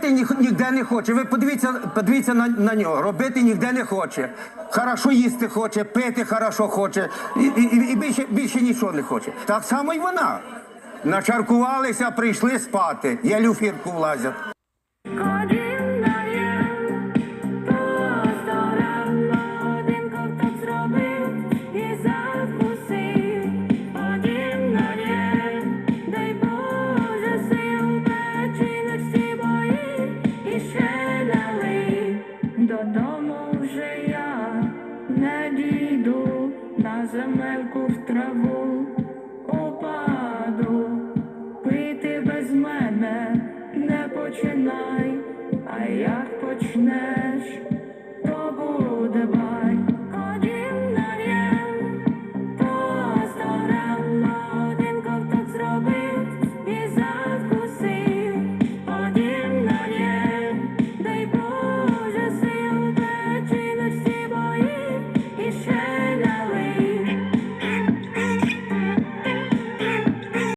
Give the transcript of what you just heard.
робити ні, ніде не хоче. Ви подивіться, подивіться на, на нього. Робити ніде не хоче. Хорошо їсти хоче, пити хорошо хоче. І, і, і більше, більше нічого не хоче. Так само і вона. Начаркувалися, прийшли спати. Я люфірку влазять. вже я не дійду на земельку в траву, опаду, пити без мене не починай, а як почнеш, то буде.